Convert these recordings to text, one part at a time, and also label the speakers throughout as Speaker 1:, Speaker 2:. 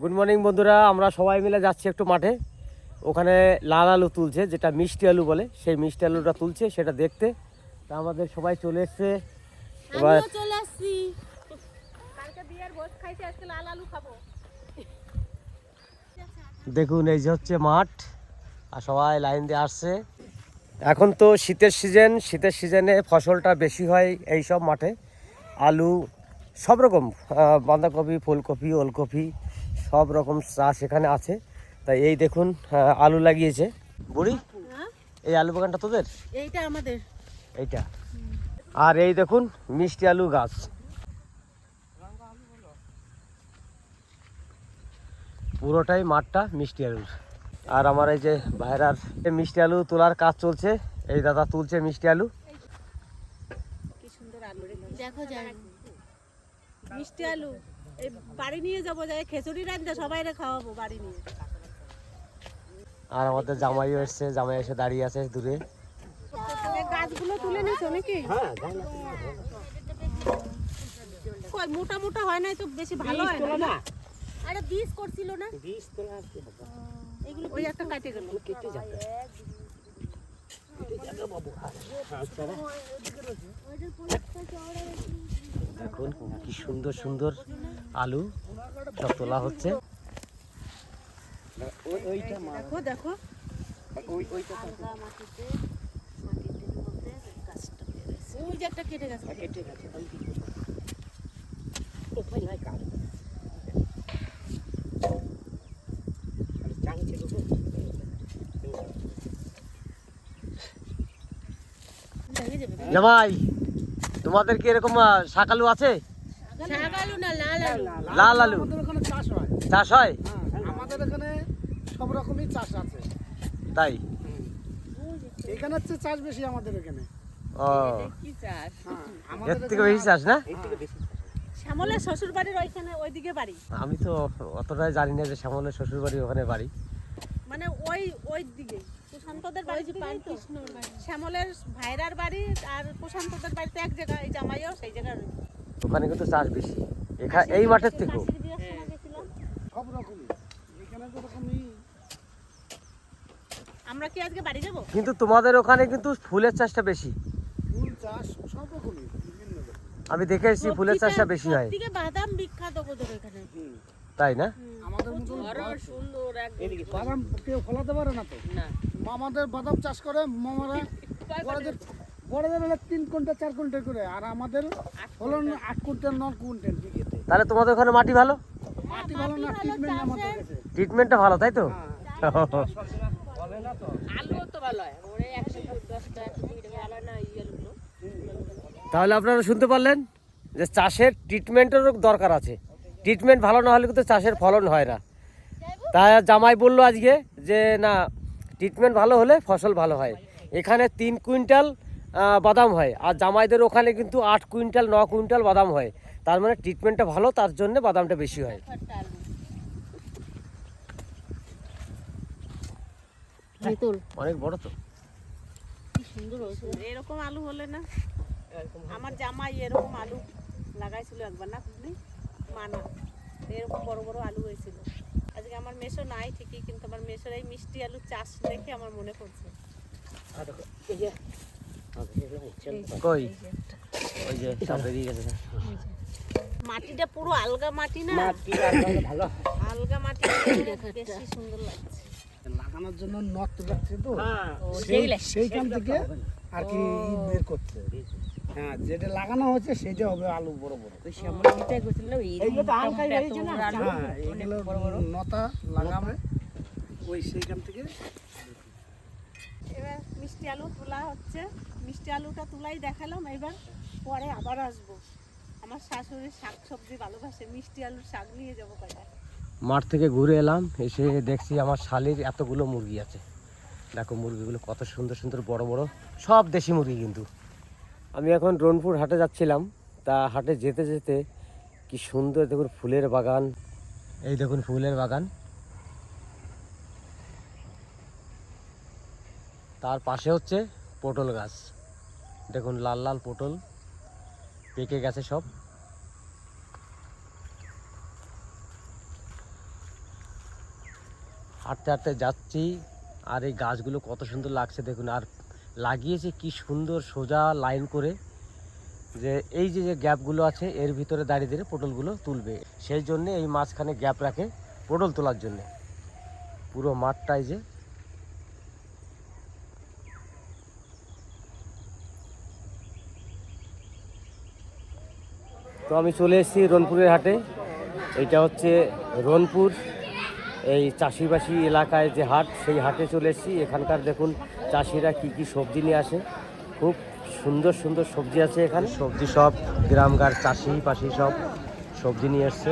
Speaker 1: Good morning বন্ধুরা। আমরা সবাই মিলে যাচ্ছি একটু মাঠে। ওখানে লাল আলু তুলছে যেটা মিষ্টি আলু বলে। সেই মিষ্টি আলুটা তুলছে সেটা দেখতে। তা আমাদের সবাই চলে এসছে। এবার দেখুন এই যে হচ্ছে মাঠ আর সবাই লাইন দিয়ে আসছে। এখন তো শীতের সিজন শীতের সিজনে ফসলটা বেশি হয় এই সব মাঠে। আলু সব রকম বাঁধাকপি ফুলকপি ওলকপি সব রকম চাষ এখানে আছে। তাই এই দেখুন আলু লাগিয়েছে। বুড়ি
Speaker 2: হ্যাঁ?
Speaker 1: এই আলু বাগানটা তোদের?
Speaker 2: এইটা আমাদের।
Speaker 1: এইটা। আর এই দেখুন মিষ্টি আলু গাছ। পুরোটাই মাঠটা মিষ্টি আলুর। আর আমার এই যে ভাইরার মিষ্টি আলু তোলার কাজ চলছে। এই দাদা তুলছে মিষ্টি আলু।
Speaker 2: দেখো মিষ্টি আলু। এই বাড়ি নিয়ে যাব যাই খিচুড়ি রান্ধতে সবাই খাওয়াবো বাড়ি নিয়ে।
Speaker 1: আর আমাদের জামাইও এসছে জামাই এসে দাঁড়িয়ে আছে দূরে।
Speaker 2: গাছগুলো তুলে নিছো নাকি? কই মোটা মোটা হয় নাই তো বেশি ভালো হয় না আরে বীজ করছিল না? এগুলো ওই একটা কাটে গেল। কেটে যাবে
Speaker 1: দেখুন কি সুন্দর সুন্দর আলু সব তোলা হচ্ছে।
Speaker 2: দেখো দেখো। ওই একটা কেটে গেছে। কেটে গেছে
Speaker 1: জামাই তোমাদের কি এরকম আহ, শাক আলু আছে?
Speaker 2: শাক আলু না লাল আলু।
Speaker 1: লাল আলু?
Speaker 3: আমাদের ওখানে চাষ হয়।
Speaker 1: চাষ হয়?
Speaker 3: আমাদের এখানে সব রকমই চাষ আছে।
Speaker 1: তাই?
Speaker 3: এখানে হচ্ছে চাষ বেশি আমাদের এখানে।
Speaker 1: ও।
Speaker 2: চাষ
Speaker 3: হ্যাঁ,
Speaker 1: এর থেকে বেশি চাষ না
Speaker 2: শ্যামলের শ্বশুর বাড়ির ওইখানে ওইদিকে বাড়ি।
Speaker 1: আমি তো অতটাই জানি না যে শ্যামলের শ্বশুর বাড়ি ওখানে বাড়ি।
Speaker 2: মানে ওই ওই দিকে প্রশান্তদের বাড়ি শ্যামলের ভাইরার বাড়ি আর প্রশান্তদের বাড়িতে এক জায়গায় জামাইও সেই জায়গায়
Speaker 1: ওখানে কিন্তু চাষ বেশি। এখানে এই মাঠের থেকেও।
Speaker 2: কাশির বিয়ার সময় গেছিলাম।
Speaker 3: সব রকমই। এখানে তো রকমই
Speaker 2: আমরা কি আজকে বাড়ি যাব?
Speaker 1: কিন্তু তোমাদের ওখানে কিন্তু ফুলের চাষটা বেশি।
Speaker 3: ফুল চাষ সব রকমই
Speaker 1: আমি দেখে এসেছি ফুলের চাষটা বেশি হয়।
Speaker 2: বাদাম বিখ্যাত ওদের
Speaker 3: হুম।
Speaker 1: তাই না?
Speaker 3: আমাদের মতন
Speaker 2: সুন্দর
Speaker 3: বাদাম কেউ ফলাতে পারে না তো? মামাদের বাদাম চাষ করে মামারা বড়দের বড়দের হলে তিন কুইন্টাল চার কুইন্টাল করে আর আমাদের হলো আট কুইন্টাল ন কুইন্টাল বিঘেতে।
Speaker 1: তাহলে তোমাদের ওখানে মাটি ভালো?
Speaker 3: মাটি ভালো না ট্রিটমেন্ট আমাদের কাছে।
Speaker 1: ট্রিটমেন্টটা ভালো তাই তো?
Speaker 2: তো হয়। আলুগুলো
Speaker 1: তাহলে আপনারা শুনতে পারলেন যে চাষের ট্রিটমেন্টেরও দরকার আছে। ট্রিটমেন্ট ভালো না হলে কিন্তু চাষের ফলন হয় না। তাই জামাই বলল আজকে যে না ট্রিটমেন্ট ভালো হলে ফসল ভালো হয়। এখানে তিন কুইন্টাল বাদাম হয়। আর জামাইদের ওখানে কিন্তু আট কুইন্টাল ন কুইন্টাল বাদাম হয়। তার মানে ট্রিটমেন্টটা ভালো তার জন্য বাদামটা বেশি হয়। অনেক বড় তো।
Speaker 2: কি সুন্দর হয়েছে। এরকম আলু হলে না আমার জামাই এরকম আলু লাগাইছিল একবার না মানা। এরকম বড় বড় আলু হয়েছিল। আজকে আমার মেশো নাই ঠিকই কিন্তু আমার মেশোর এই মিষ্টি আলু চাষ দেখে আমার মনে পড়ছে।
Speaker 1: কই? ওই যে সব বেরিয়ে গেছে
Speaker 2: মাটিটা পুরো আলগা মাটি না?
Speaker 1: ভালো।
Speaker 2: আলগা মাটি বেশি সুন্দর লাগছে।
Speaker 3: লাগানোর জন্য নট রাখছে তো। সেইখান থেকে আর কি বের করছে হ্যাঁ যেটা লাগানো হচ্ছে সেটা হবে আলু বড় বড়। হ্যাঁ এইগুলো নতা লাগাবে ওই সেইখান থেকে।
Speaker 2: এবার মিষ্টি আলু তোলা হচ্ছে। মিষ্টি আলুটা তুলাই দেখালাম এবার পরে আবার আসব। আমার শাশুড়ি শাক সবজি ভালোবাসে মিষ্টি আলুর শাক নিয়ে যাব কয়টা।
Speaker 1: মাঠ থেকে ঘুরে এলাম এসে দেখছি আমার শালির এতগুলো মুরগি আছে। দেখো মুরগিগুলো কত সুন্দর সুন্দর বড় বড় সব দেশি মুরগি কিন্তু। আমি এখন রনপুর হাটে যাচ্ছিলাম। তা হাটে যেতে যেতে কি সুন্দর দেখুন ফুলের বাগান। এই দেখুন ফুলের বাগান। তার পাশে হচ্ছে পটল গাছ। দেখুন লাল লাল পটল পেকে গেছে সব। হাঁটতে হাঁটতে যাচ্ছি। আর এই গাছগুলো কত সুন্দর লাগছে দেখুন। আর লাগিয়েছে, কি সুন্দর সোজা লাইন করে যে এই যে যে গ্যাপগুলো আছে, এর ভিতরে দাঁড়িয়ে দাঁড়িয়ে পটলগুলো তুলবে। সেই জন্য এই মাঝখানে গ্যাপ রাখে পটল তোলার জন্যে। পুরো মাঠটাই যে তো আমি চলে এসেছি রনপুরের হাটে। এটা হচ্ছে রনপুর এই চাষিবাসী এলাকায় যে হাট, সেই হাটে চলে এসেছি। এখানকার দেখুন চাষিরা কি কি সবজি নিয়ে আসে। খুব সুন্দর সুন্দর সবজি আছে এখানে। সবজি সব, গ্রামগার চাষি, পাশি সব সবজি নিয়ে এসছে।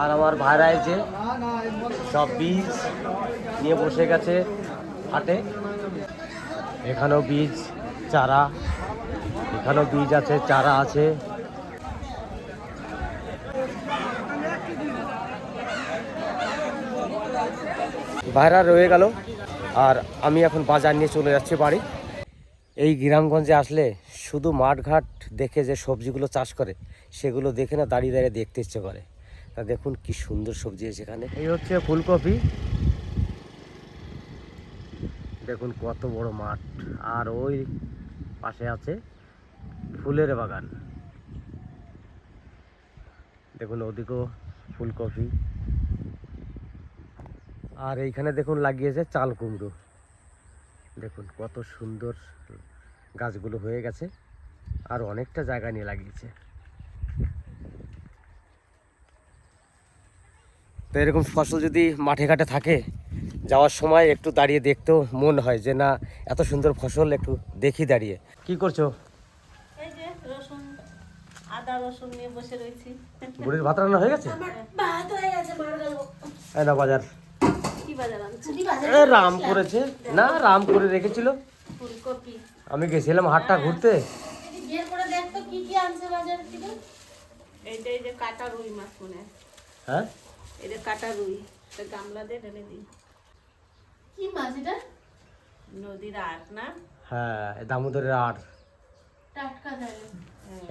Speaker 1: আর আমার ভাইরা যে সব বীজ নিয়ে বসে গেছে হাটে। এখানেও বীজ, চারা এখানেও বীজ আছে, চারা আছে। ভাইরা রয়ে গেল, আর আমি এখন বাজার নিয়ে চলে যাচ্ছি বাড়ি। এই গ্রামগঞ্জে আসলে শুধু মাঠঘাট দেখে যে সবজিগুলো চাষ করে, সেগুলো দেখে না দাঁড়িয়ে দাঁড়িয়ে দেখতে ইচ্ছে করে। তা দেখুন কি সুন্দর সবজি আছে এখানে। এই হচ্ছে ফুলকপি। দেখুন কত বড় মাঠ, আর ওই পাশে আছে ফুলের বাগান। দেখুন ওদিকেও ফুলকপি। আর এইখানে দেখুন লাগিয়েছে চাল কুমড়ো। দেখুন কত সুন্দর গাছগুলো হয়ে গেছে আর অনেকটা জায়গা নিয়ে লাগিয়েছে। তো এরকম ফসল যদি মাঠে ঘাটে থাকে, যাওয়ার সময় একটু দাঁড়িয়ে দেখতেও মন হয় যে না, এত সুন্দর ফসল একটু দেখি দাঁড়িয়ে। কি করছ?
Speaker 2: আদা রসুন নিয়ে বসে রয়েছি।
Speaker 1: বুড়ির ভাত রান্না হয়ে গেছে?
Speaker 2: ভাত হয়ে গেছে মার গেল
Speaker 1: এই না বাজার।
Speaker 2: কি বাজার আনছো?
Speaker 1: রাম করেছে। না রাম করে রেখেছিল।
Speaker 2: ফুলকপি।
Speaker 1: আমি গেছিলাম হাটটা ঘুরতে।
Speaker 4: বের করে দেখ তো কি কি আনছে বাজার থেকে।
Speaker 2: এইটা এই যে কাটা রুই মাছ মনে হ্যাঁ। এই যে কাটা রুই এটা গামলা দিয়ে ঢেলে দিই।
Speaker 4: কি মাছ এটা?
Speaker 2: নদীর আট না?
Speaker 1: হ্যাঁ দামোদরের আট।
Speaker 4: টাটকা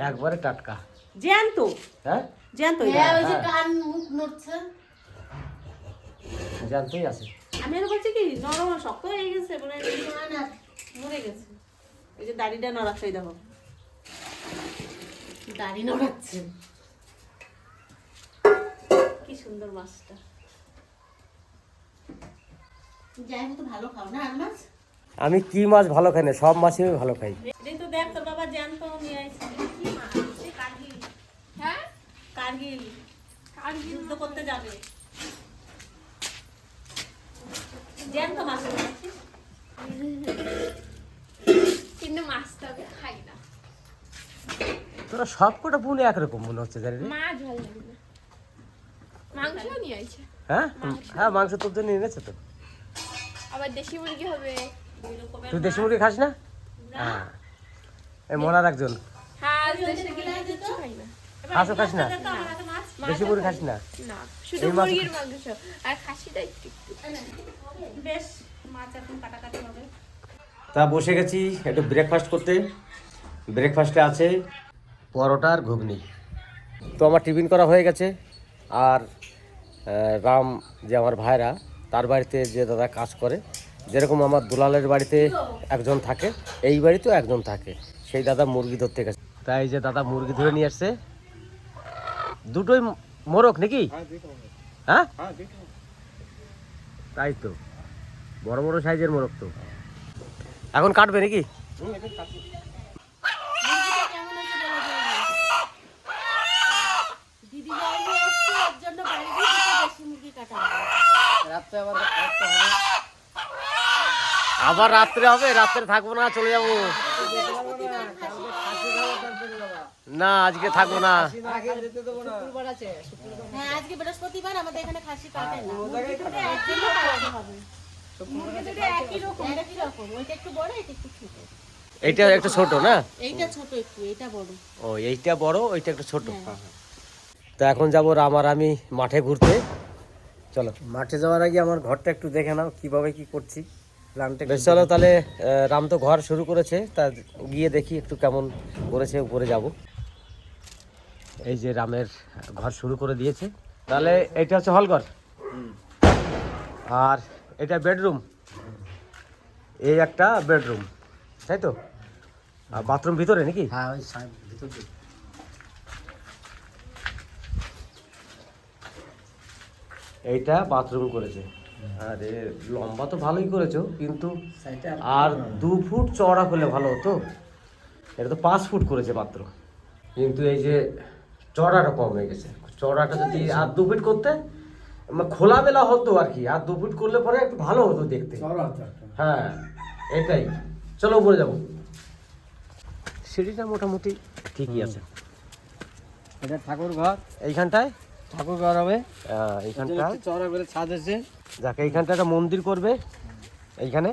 Speaker 1: একবারে টাটকা।
Speaker 2: জ্যান্ত?
Speaker 1: হ্যাঁ?
Speaker 2: জ্যান্ত
Speaker 4: হ্যাঁ ওই যে কান মুখ নড়ছে।
Speaker 1: জানতেই আছে।
Speaker 2: আমি আর বলছি কি নরম শক্ত হয়ে গেছে মানে মরে গেছে। এই যে দাড়িটা নড়াচ্ছে দেখো।
Speaker 4: দাড়ি নড়াচ্ছে।
Speaker 2: কি সুন্দর মাছটা।
Speaker 4: যাই হোক ভালো খাও না আর মাছ?
Speaker 1: আমি কি মাছ ভালো খাই না সব মাছই আমি ভালো খাই।
Speaker 2: এই তো দেখ তোর বাবা জ্যান্ত নিয়ে আসছে কি মাছ? এই কার্গিল।
Speaker 4: হ্যাঁ?
Speaker 2: কার্গিল। কার্গিল যুদ্ধ করতে যাবে। জ্যান্ত মাছ
Speaker 4: কিন্তু মাছটা আমি খাই না।
Speaker 1: তোরা সব কটা পুনে একরকম মনে হচ্ছে জানি
Speaker 4: মাছ ভালো লাগে না। মাংসও নিয়ে আইছে।
Speaker 1: হ্যাঁ? হ্যাঁ মাংস তোর জন্য এনেছে তো।
Speaker 4: আবার দেশি মুরগি হবে।
Speaker 1: তুই দেশি মুরগি খাস না? হ্যাঁ। এই মনার একজন।
Speaker 4: না।
Speaker 1: হাঁসও খাস না? দেশি মুরগি খাস না?
Speaker 4: না শুধু মুরগির মাংস আর খাসিটা একটু একটু।
Speaker 2: বেশ মাছ এখন কাটাকাটি হবে।
Speaker 1: তা বসে গেছি একটু ব্রেকফাস্ট করতে। ব্রেকফাস্টে আছে পরোটা আর ঘুগনি। তো আমার টিফিন করা হয়ে গেছে। আর রাম যে আমার ভাইরা তার বাড়িতে যে দাদা কাজ করে যেরকম আমার দুলালের বাড়িতে একজন থাকে এই বাড়িতেও একজন থাকে। সেই দাদা মুরগি ধরতে গেছে। তাই যে দাদা মুরগি ধরে নিয়ে আসছে। দুটোই ম- মোরগ নাকি? হ্যাঁ তাই তো। বড় বড় সাইজের মোরগ তো। এখন কাটবে নাকি?
Speaker 4: কেমন আছে
Speaker 1: আবার রাত্রে হবে রাত্রে থাকব না চলে যাব। না আজকে থাকব না।
Speaker 4: হ্যাঁ আজকে বৃহস্পতিবার আমাদের এখানে খাসি কাটে না। এর জন্য কাটতে হবে। একই রকম। একই রকম ওইটা একটু বড় এটা একটু ছোট।
Speaker 1: এইটা একটু ছোট না?
Speaker 4: এইটা ছোট একটু এইটা বড়।
Speaker 1: ও এইটা বড় ওইটা একটু ছোট। তো এখন যাব রাম আর আমি মাঠে ঘুরতে। চলো। মাঠে যাওয়ার আগে আমার ঘরটা একটু দেখে নাও কীভাবে কি করছি। বেশ চলো তাহলে রাম তো ঘর শুরু করেছে তা গিয়ে দেখি একটু কেমন করেছে উপরে যাব। এই যে রামের ঘর শুরু করে দিয়েছে। তাহলে এটা হচ্ছে হলঘর আর এটা বেডরুম। এই একটা বেডরুম তাই তো? আর বাথরুম ভিতরে নাকি?
Speaker 5: হ্যাঁ ওই
Speaker 1: এইটা বাথরুম করেছে। আরে লম্বা তো ভালোই করেছ কিন্তু আর দু ফুট চওড়া করলে ভালো হতো। এটা তো পাঁচ ফুট করেছে মাত্র। কিন্তু এই যে চড়াটা কম হয়ে গেছে। চড়াটা যদি আর দু ফিট করতে খোলামেলা হতো আর কি। আর দু ফিট করলে পরে একটু ভালো হতো দেখতে। হ্যাঁ এটাই। চলো উপরে যাব। সিঁড়িটা মোটামুটি ঠিকই আছে।
Speaker 5: এটা ঠাকুর ঘর।
Speaker 1: এইখানটায়?
Speaker 5: ঠাকুর ঘর হবে
Speaker 1: আহ, এইখানটায়
Speaker 5: চড়া করে ছাদ আছে।
Speaker 1: যাকে এইখানটা একটা মন্দির করবে। এইখানে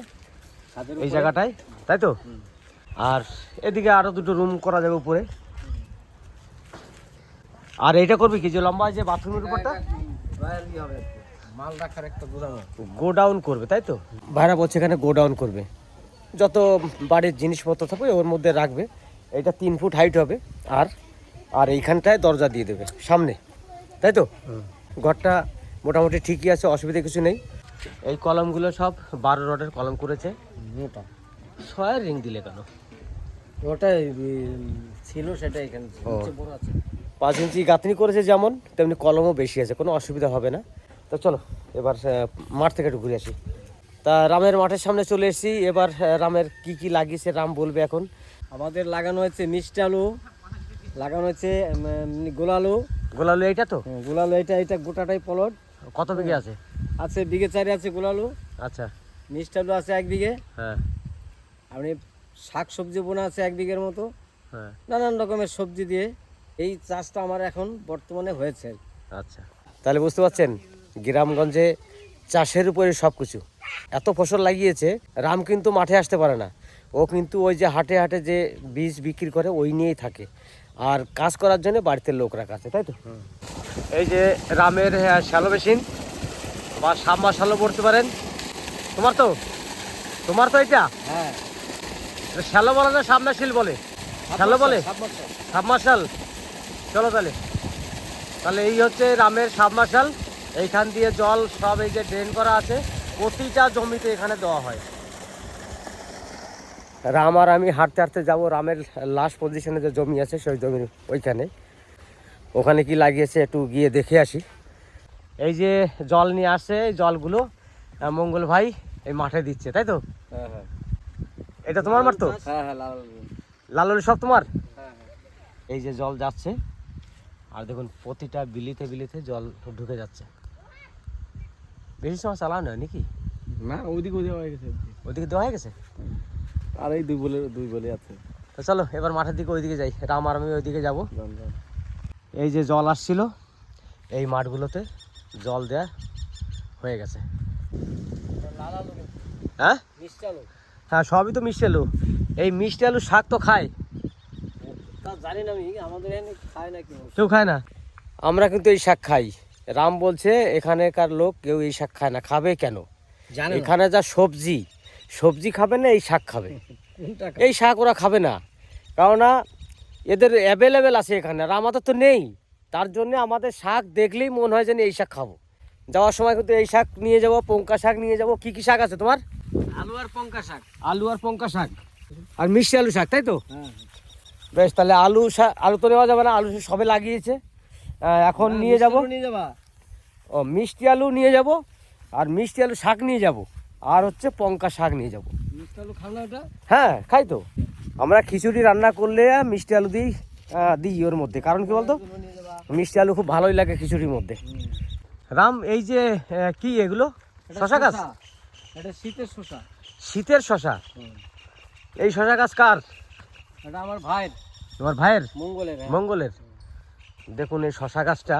Speaker 1: এই জায়গাটায় তাই তো? আর এদিকে আরও দুটো রুম করা যাবে উপরে। আর এইটা করবে কি যে লম্বা যে বাথরুমের উপরটা?
Speaker 5: রয়্যালি হবে মাল রাখার একটা গোদাম
Speaker 1: গো করবে তাই তো? ভাড়া বলছে এখানে গোডাউন করবে। যত বাড়ির জিনিসপত্র থাকবে ওর মধ্যে রাখবে। এটা তিন ফুট হাইট হবে। আর আর এইখানটায় দরজা দিয়ে দেবে সামনে। তাই তো? ঘরটা মোটামুটি ঠিকই আছে অসুবিধা কিছু নেই। এই কলমগুলো সব বারো রডের কলম করেছে।
Speaker 5: মোটা।
Speaker 1: ছয় রিং দিলে কেন?
Speaker 5: ওটাই ছিল সেটা এখানে
Speaker 1: পাঁচ ইঞ্চি গাঁথনি করেছে যেমন তেমনি কলমও বেশি আছে কোনো অসুবিধা হবে না। তো চলো এবার মাঠ থেকে একটু ঘুরে আসি। তা রামের মাঠের সামনে চলে এসেছি এবার রামের কি কি লাগিয়েছে রাম বলবে এখন।
Speaker 5: আমাদের লাগানো হয়েছে মিষ্টি আলু লাগানো হয়েছে গোলালু
Speaker 1: গোলালু এইটা তো?
Speaker 5: হ্যাঁ, গোলালু এটা এটা গোটাটাই পলট।
Speaker 1: কত বিঘে আছে?
Speaker 5: আছে বিঘে চারি আছে গোলালু।
Speaker 1: আচ্ছা।
Speaker 5: মিষ্টি আলু আছে এক বিঘে।
Speaker 1: হ্যাঁ।
Speaker 5: আপনি শাক সবজি বোনা আছে এক বিঘের মতো।
Speaker 1: হ্যাঁ।
Speaker 5: নানান রকমের সবজি দিয়ে এই চাষটা আমার এখন বর্তমানে হয়েছে।
Speaker 1: আচ্ছা। তাহলে বুঝতে পারছেন গ্রামগঞ্জে চাষের উপরে সব কিছু এত ফসল লাগিয়েছে রাম কিন্তু মাঠে আসতে পারে না। ও কিন্তু ওই যে হাটে হাটে যে বীজ বিক্রি করে ওই নিয়েই থাকে। আর কাজ করার জন্য বাড়িতে লোক রাখা আছে তাই তো? এই যে রামের শ্যালো মেশিন বা সাম্মা শ্যালো পড়তে পারেন। তোমার তো? তোমার তো এটা
Speaker 5: হ্যাঁ।
Speaker 1: শ্যালো বলে না সাবমার্শাল বলে? শ্যালো বলে? সাবমার্শাল চলো তাহলে। তাহলে এই হচ্ছে রামের সাবমার্শাল এইখান দিয়ে জল সব এই যে ড্রেন করা আছে প্রতিটা জমিতে এখানে দেওয়া হয়। রাম আর আমি হাঁটতে হাঁটতে যাব রামের লাস্ট পজিশনে যে জমি আছে সেই জমির ওইখানে। ওখানে কি লাগিয়েছে একটু গিয়ে দেখে আসি। এই যে জল নিয়ে আসে এই জলগুলো মঙ্গল ভাই এই মাঠে দিচ্ছে তাই তো?
Speaker 5: হ্যাঁ হ্যাঁ।
Speaker 1: এটা তোমার মাঠ তো?
Speaker 5: হ্যাঁ হ্যাঁ লাল
Speaker 1: লালুরি সব তোমার?
Speaker 5: হ্যাঁ
Speaker 1: এই যে জল যাচ্ছে আর দেখুন প্রতিটা বিলিতে বিলিতে জল ঢুকে যাচ্ছে। বেশি সময় চালাও না নাকি?
Speaker 5: না ওইদিকে ওইদিকে হয়ে গেছে
Speaker 1: ওইদিকে দেওয়া হয়ে গেছে?
Speaker 5: আর এই দুই বলে দুই বলে আছে।
Speaker 1: তো চলো এবার মাঠের দিকে ওইদিকে যাই। রাম আর আমি ওইদিকে যাব। এই যে জল আসছিল এই মাঠগুলোতে জল দেয়া হয়ে গেছে। হ্যাঁ?
Speaker 5: মিষ্টি আলু।
Speaker 1: হ্যাঁ সবই তো মিষ্টি আলু। এই মিষ্টি আলু শাক তো খায়।
Speaker 5: তা জানি না আমি আমাদের এখানে খায় না কেউ।
Speaker 1: কেউ খায় না? আমরা কিন্তু এই শাক খাই। রাম বলছে এখানেকার লোক কেউ এই শাক খায় না। খাবে কেন?
Speaker 5: জানে
Speaker 1: এখানে যা সবজি সবজি খাবে না এই শাক খাবে। এই শাক ওরা খাবে না। কেননা এদের অ্যাভেলেবেল আছে এখানে আর আমাদের তো নেই। তার জন্য আমাদের শাক দেখলেই মনে হয় যেন এই শাক খাব। যাওয়ার সময় কিন্তু এই শাক নিয়ে যাব পঙ্কা শাক নিয়ে যাব। কি কি শাক আছে তোমার?
Speaker 5: আলু আর পঙ্কা শাক।
Speaker 1: আলু আর পঙ্কা শাক। আর মিষ্টি আলু শাক তাই তো?
Speaker 5: হ্যাঁ
Speaker 1: বেশ তাহলে আলু শাক আলু তো নেওয়া যাবে না আলু সবে লাগিয়েছে। এখন নিয়ে যাব।
Speaker 5: নিয়ে যাবা।
Speaker 1: ও মিষ্টি আলু নিয়ে যাব আর মিষ্টি আলু শাক নিয়ে যাব। আর হচ্ছে পঙ্কা শাক নিয়ে যাব। হ্যাঁ খাই তো। আমরা খিচুড়ি রান্না করলে মিষ্টি আলু দিই দিই ওর মধ্যে। কারণ কি বলতো? মিষ্টি আলু খুব ভালোই লাগে খিচুড়ির মধ্যে। রাম এই যে কি এগুলো? শশা গাছ?
Speaker 5: এটা শীতের শশা।
Speaker 1: শীতের শশা? এই শশা গাছ কার?
Speaker 5: এটা আমার ভাইয়ের।
Speaker 1: তোমার ভাইয়ের?
Speaker 5: মঙ্গলের হ্যাঁ।
Speaker 1: মঙ্গলের। দেখুন এই শশা গাছটা।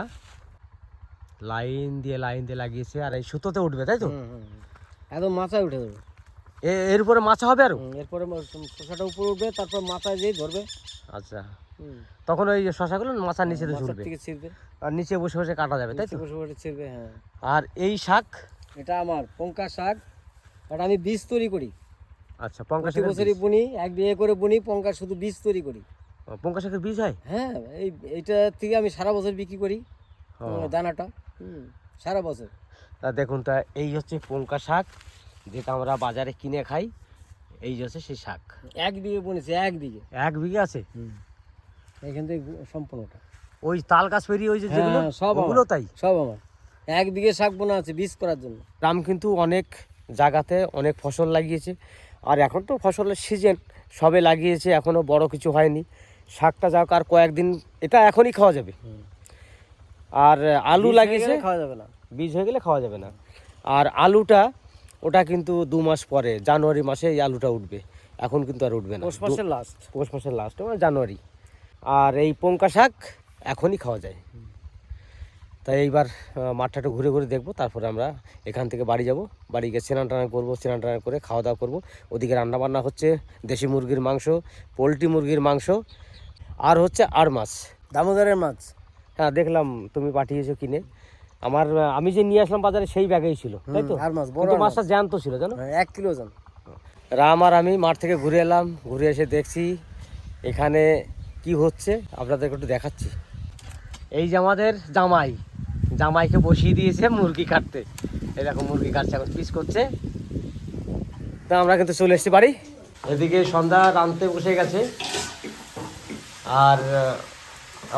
Speaker 1: লাইন দিয়ে লাইন দিয়ে লাগিয়েছে আর এই সুতোতে উঠবে তাই তো।
Speaker 5: একদম মাথায় উঠে
Speaker 1: এ- এর উপরে মাছা হবে
Speaker 5: আরও? এরপরে শশাটা উপরে উঠবে তারপর মাথায় যেই ধরবে।
Speaker 1: আচ্ছা। তখন ওই শশাগুলো মাথার নিচে ঝুলবে।
Speaker 5: থেকে ছিঁড়বে।
Speaker 1: আর নিচে বসে বসে কাটা যাবে তাই তো?
Speaker 5: বসে বসে ছিঁড়বে হ্যাঁ।
Speaker 1: আর এই শাক?
Speaker 5: এটা আমার পঙ্কা শাক। এটা আমি বীজ তৈরি করি।
Speaker 1: আচ্ছা পঙ্কা শাকের
Speaker 5: বছরই বুনি এক বিয়ে করে বুনি পঙ্কা শুধু বীজ তৈরি করি।
Speaker 1: পঙ্কা শাকের বীজ হয়?
Speaker 5: হ্যাঁ এই এইটা থেকে আমি সারা বছর বিক্রি করি দানাটা। হুম সারা বছর।
Speaker 1: তা দেখুন তা এই হচ্ছে পঙ্কা শাক যেটা আমরা বাজারে কিনে খাই। এই হচ্ছে সেই শাক।
Speaker 5: এক বিঘে বনেছে এক বিঘে
Speaker 1: এক বিঘে আছে?
Speaker 5: এখান থেকে সম্পূর্ণটা।
Speaker 1: ওই তাল গাছ পেরিয়ে ওই যে যেগুলো
Speaker 5: হ্যাঁ, সব।
Speaker 1: ওগুলো তাই?
Speaker 5: সব আমার। এক বিঘে শাক বোনা আছে বীজ করার জন্য।
Speaker 1: রাম কিন্তু অনেক জায়গাতে অনেক ফসল লাগিয়েছে। আর এখন তো ফসলের সিজন সবে লাগিয়েছে এখনও বড় কিছু হয়নি। শাকটা যাক আর কয়েকদিন এটা এখনই খাওয়া যাবে। আর আলু লাগিয়েছে?
Speaker 5: খাওয়া যাবে না।
Speaker 1: বীজ হয়ে গেলে খাওয়া যাবে না। আর আলুটা ওটা কিন্তু দু মাস পরে জানুয়ারি মাসে এই আলুটা উঠবে। এখন কিন্তু আর উঠবে না।
Speaker 5: পৌষ মাসের লাস্ট
Speaker 1: পৌষ মাসের লাস্ট মানে জানুয়ারি। আর এই পঙ্কা শাক এখনই খাওয়া যায়। তাই এইবার মাঠটা একটু ঘুরে ঘুরে দেখব তারপরে আমরা এখান থেকে বাড়ি যাব। বাড়ি গিয়ে স্নান টান করব স্নান টান করে খাওয়া দাওয়া করব। ওদিকে রান্নাবান্না হচ্ছে দেশি মুরগির মাংস পোলট্রি মুরগির মাংস আর হচ্ছে আর মাছ
Speaker 5: দামোদরের মাছ।
Speaker 1: হ্যাঁ দেখলাম তুমি পাঠিয়েছো কিনে। আমার আমি যে নিয়ে আসলাম বাজারে সেই ব্যাগেই ছিল তাই তো?
Speaker 5: আর মাছ, বড়
Speaker 1: কিন্তু মাছটা জ্যান্ত ছিল জানো?
Speaker 5: হ্যাঁ, এক কিলো ওজন
Speaker 1: রাম আর আমি মাঠ থেকে ঘুরে এলাম ঘুরে এসে দেখছি এখানে কি হচ্ছে আপনাদেরকে একটু দেখাচ্ছি। এই যে আমাদের জামাই জামাইকে বসিয়ে দিয়েছে মুরগি কাটতে। এই দেখো মুরগি কাটছে এখন পিস করছে। তা আমরা কিন্তু চলে এসেছি বাড়ি। এদিকে সন্ধ্যা রাঁধতে বসে গেছে আর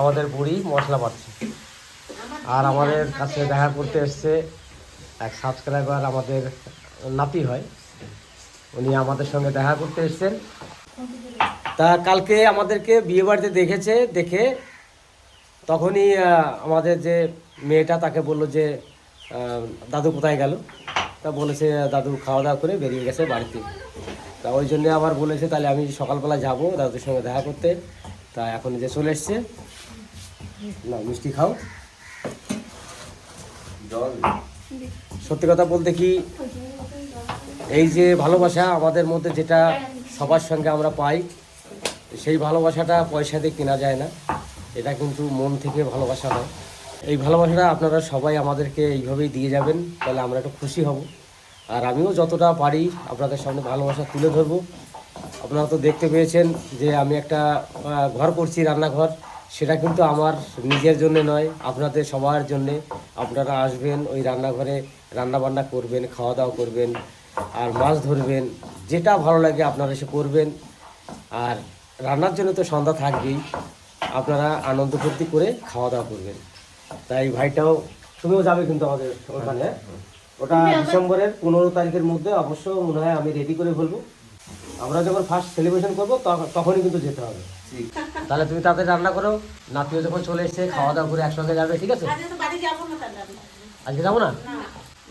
Speaker 1: আমাদের বুড়ি মশলা পাচ্ছে। আর আমাদের কাছে দেখা করতে এসছে এক সাবস্ক্রাইবার আমাদের নাতি হয়। উনি আমাদের সঙ্গে দেখা করতে এসছেন। তা কালকে আমাদেরকে বিয়ে বাড়িতে দেখেছে, দেখে তখনই আমাদের যে মেয়েটা তাকে বলল যে দাদু কোথায় গেল? তা বলেছে, দাদু খাওয়া দাওয়া করে বেরিয়ে গেছে বাড়িতে। তা ওই জন্যে আবার বলেছে, তাহলে আমি সকালবেলা যাব দাদুর সঙ্গে দেখা করতে। তা এখন যে চলে এসছে, না, মিষ্টি খাও। সত্যি কথা বলতে কি, এই যে ভালোবাসা আমাদের মধ্যে যেটা সবার সঙ্গে আমরা পাই, সেই ভালোবাসাটা পয়সা দিয়ে কেনা যায় না। এটা কিন্তু মন থেকে ভালোবাসা হয়। এই ভালোবাসাটা আপনারা সবাই আমাদেরকে এইভাবেই দিয়ে যাবেন, তাহলে আমরা একটু খুশি হব। আর আমিও যতটা পারি আপনাদের সামনে ভালোবাসা তুলে ধরবো। আপনারা তো দেখতে পেয়েছেন যে আমি একটা ঘর করছি, রান্নাঘর। সেটা কিন্তু আমার নিজের জন্য নয় আপনাদের সবার জন্যে। আপনারা আসবেন ওই রান্নাঘরে রান্না বান্না করবেন খাওয়া দাওয়া করবেন আর মাছ ধরবেন যেটা ভালো লাগে আপনারা এসে করবেন। আর রান্নার জন্য তো সন্ধ্যা থাকবেই আপনারা আনন্দ ফুর্তি করে খাওয়া দাওয়া করবেন। তাই ভাইটাও তুমিও যাবে কিন্তু আমাদের ওখানে হ্যাঁ? ওটা ডিসেম্বরের পনেরো তারিখের মধ্যে অবশ্য মনে হয় আমি রেডি করে ফেলব। আমরা যখন ফার্স্ট সেলিব্রেশন করব তখনই কিন্তু যেতে হবে। তাহলে তুমি তাদের রান্না করো নাতিও যখন চলে এসছে খাওয়া দাওয়া করে একসঙ্গে যাবে ঠিক আছে?
Speaker 2: আজকে যাব না তাহলে আমি।
Speaker 1: আজকে যাব না?
Speaker 2: না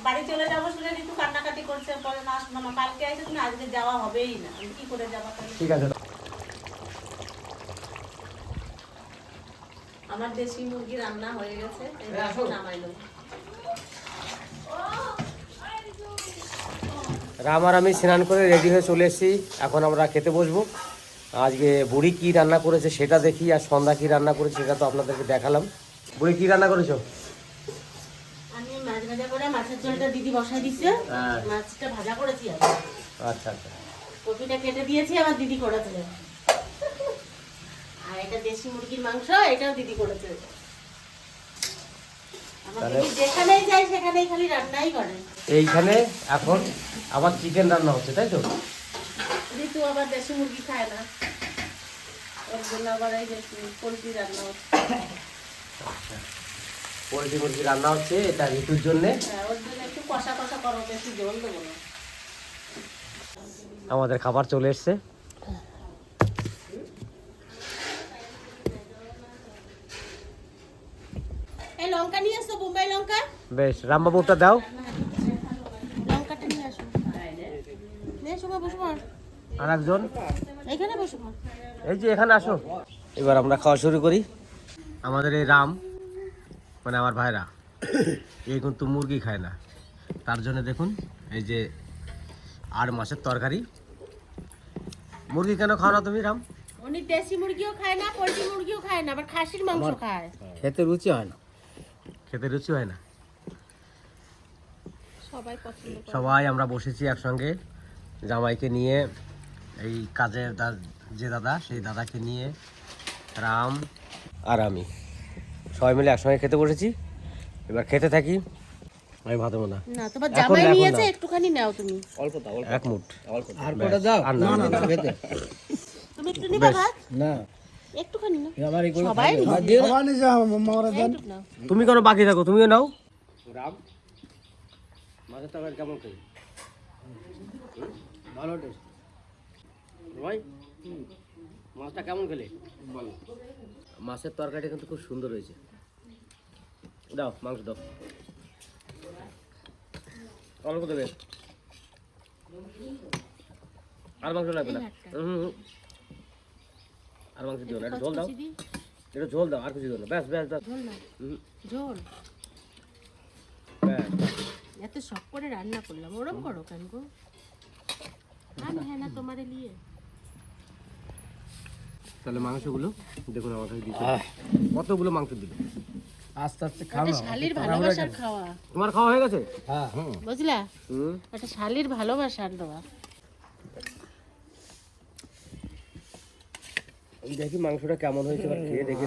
Speaker 2: বাড়ি চলে যাব শুনে একটু কান্নাকাটি করছে পরে না মানে কালকে এসে তুমি আজকে যাওয়া হবেই না। কি করে যাব
Speaker 1: ঠিক আছে।
Speaker 2: আমার দেশি মুরগি রান্না হয়ে গেছে
Speaker 1: রাম আর আমি স্নান করে রেডি হয়ে চলে এসেছি। এখন আমরা খেতে বসবো। আজকে বুড়ি কি রান্না করেছে সেটা দেখি আর সন্ধ্যা কি রান্না করেছে সেটা তো আপনাদেরকে দেখালাম। বুড়ি কি রান্না করেছ?
Speaker 4: মাছের ঝোলটা দিদি বসাই দিছে।
Speaker 1: হ্যাঁ।
Speaker 4: মাছটা ভাজা করেছি
Speaker 1: আচ্ছা আচ্ছা।
Speaker 4: কপিটা কেটে দিয়েছি আমার দিদি করেছে। আর এটা দেশি মুরগির মাংস এটাও দিদি করেছে আমার
Speaker 1: তাহলে-
Speaker 4: দিদি যেখানেই যায় সেখানেই খালি রান্নাই করে
Speaker 1: এইখানে এখন আবার চিকেন রান্না হচ্ছে তাই তো?
Speaker 4: ঋতু আবার দেশি মুরগি খায় না। ওর জন্য আবার এই যে পোলট্রি রান্না হচ্ছে।
Speaker 1: পোলট্রি মুরগি রান্না হচ্ছে এটা ঋতুর জন্যে।
Speaker 4: হ্যাঁ, ওর জন্য একটু কষা কষা করো বেশি জল দেবো
Speaker 1: আমাদের খাবার চলে এসছে
Speaker 4: এই লঙ্কা নিয়ে আসো বোম্বাই লঙ্কা
Speaker 1: বেশ রামবাবুটা দাও। আর একজন। এই যে এখানে আসো। এবার আমরা খাওয়া শুরু করি। আমাদের এই রাম মানে আমার ভাইরা এই কিন্তু মুরগি খায় না। তার জন্য দেখুন এই যে আর মাছের তরকারি। মুরগি কেন খাও না তুমি রাম?
Speaker 4: উনি দেশি মুরগিও খায় না পোলট্রি মুরগিও খায় না আবার খাসির মাংস খায়।
Speaker 5: খেতে রুচি হয় না।
Speaker 1: খেতে রুচি হয় না।
Speaker 4: সবাই পছন্দ করে।
Speaker 1: সবাই আমরা বসেছি একসঙ্গে। জামাইকে নিয়ে এই কাজের দা- যে দাদা সেই দাদাকে নিয়ে রাম আর আমি। সবাই মিলে একসঙ্গে খেতে বসেছি। এবার খেতে থাকি। আমি ভাত না
Speaker 4: না তোমার জামাই নিয়েছে একটুখানি নাও তুমি।
Speaker 1: এক মুঠ।
Speaker 5: আর কটা দাও?
Speaker 1: না, না, না।
Speaker 5: খেতে।
Speaker 4: তুমি একটু নিবা ভাত?
Speaker 5: না।
Speaker 4: একটুখানি না
Speaker 5: আমার এই
Speaker 4: সবাই নিবে।
Speaker 3: সবাই নিজে মামারা দেন
Speaker 4: একটু নাও।
Speaker 1: তুমি কেন বাকি থাকো তুমিও নাও। রাম। মাছের তরকারি কেমন খেলি? ভালো টেস্ট ভাই মাছটা কেমন খেলে? মাছের তরকারিটা কিন্তু খুব সুন্দর হয়েছে। দাও মাংস দাও। অল্প দেবে আর মাংস লাগবে না। আর মাংস দিও না। একটু ঝোল দাও। একটু ঝোল দাও আর কিছু দিও না। ব্যাস ব্যাস ব্যাস।
Speaker 4: ঝোল
Speaker 1: হুম,
Speaker 4: ঝোল। এত শখ করে রান্না করলাম। ওরম করো কেন গো? আমি হ্যাঁ না তোমার নিয়ে।
Speaker 1: তাহলে মাংসগুলো দেখুন আমার কাছে দিয়েছে কতগুলো মাংস দিল
Speaker 5: আস্তে আস্তে খাও না
Speaker 4: শালির ভালোবাসার খাওয়া।
Speaker 1: তোমার খাওয়া হয়ে গেছে?
Speaker 5: হ্যাঁ
Speaker 4: বুঝলা?
Speaker 1: হুম।
Speaker 4: একটা শালির ভালোবাসার দেওয়া
Speaker 1: দেখি মাংসটা কেমন হয়েছে খেয়ে দেখে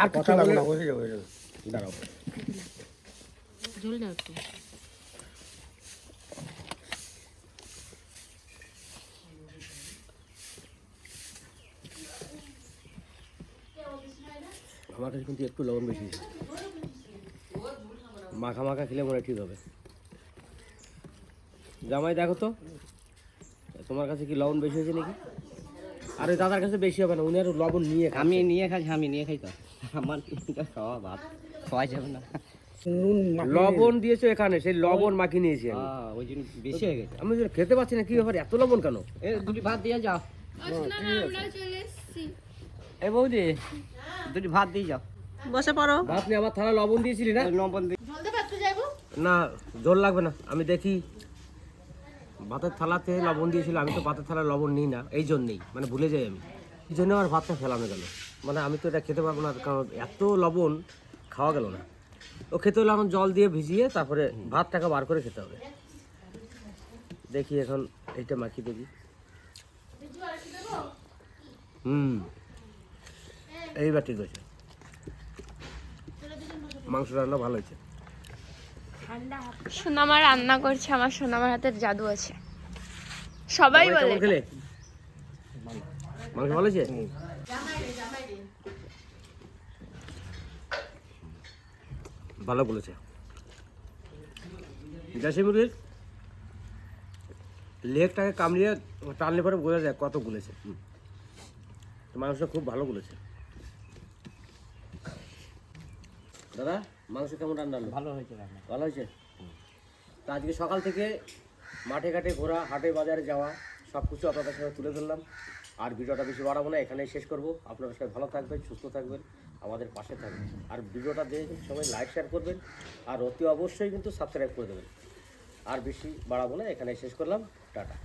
Speaker 1: আর কথা হয়ে যাবে হয়ে যাবে দাঁড়াও।
Speaker 4: জল দাও একটু।
Speaker 1: আমার কাছে কিন্তু একটু লবণ বেশি। হয়েছে। মাখা মাখা খেলে মনে হয় ঠিক হবে। জামাই দেখো তো তোমার কাছে কি লবণ বেশি হয়েছে নাকি? আর ওই দাদার কাছে বেশি হবে না উনি আরও লবণ নিয়ে
Speaker 5: আমি নিয়ে খাই আমি নিয়ে খাই তো। আমার খাওয়া ভাত খাওয়া যাবে না।
Speaker 1: লবণ দিয়েছ এখানে সেই লবণ মাখিয়ে নিয়েছি আমি।
Speaker 5: হ্যাঁ, ওই জন্য বেশি হয়ে গেছে।
Speaker 1: আমি খেতে পাচ্ছি না কি ব্যাপার এত লবণ কেন?
Speaker 5: দুটি ভাত দিয়ে যাও। এ বৌদি দুটি ভাত দিয়ে যাও।
Speaker 2: বসে পড়ো।
Speaker 1: ভাত নিয়ে আমার থালা লবণ দিয়েছিলি না?
Speaker 5: লবণ দিয়ে
Speaker 1: না জোর লাগবে না আমি দেখি। ভাতের থালাতে লবণ দিয়েছিল আমি তো ভাতের থালা লবণ নিই না এই জন্যেই মানে ভুলে যাই আমি। এই জন্য আমার ভাতটা ফেলানো গেল মানে আমি তো এটা খেতে পারব না কারণ এত লবণ খাওয়া গেল না। ও খেতে হলে এখন জল দিয়ে ভিজিয়ে তারপরে ভাতটাকে বার করে খেতে হবে। দেখি এখন এইটা মাখি দেখি। হুম। এইবার ঠিক হয়েছে মাংস রান্না ভালো হয়েছে।
Speaker 6: সোনামা রান্না করছে আমার সোনামার হাতের জাদু আছে। সবাই বলে।
Speaker 1: মাংস ভালো হয়েছে? ভালো বলেছে। দেশি মুরগির লেগটাকে কামড়িয়ে টানলে পরে বোঝা যায় কত গুলেছে। মাংসটা খুব ভালো গুলেছে। দাদা মাংস কেমন রান্না হলো?
Speaker 5: ভালো হয়েছে রান্না।
Speaker 1: ভালো হয়েছে? তা আজকে সকাল থেকে মাঠে ঘাটে ঘোরা হাটে বাজারে যাওয়া সব কিছু আপনাদের সাথে তুলে ধরলাম। আর ভিডিওটা বেশি বাড়াবো না এখানেই শেষ করব। আপনারা সবাই ভালো থাকবেন সুস্থ থাকবেন। আমাদের পাশে থাকবেন আর ভিডিওটা দেখে সবাই লাইক শেয়ার করবেন। আর অতি অবশ্যই কিন্তু সাবস্ক্রাইব করে দেবেন। আর বেশি বাড়াবো না এখানে শেষ করলাম। টাটা।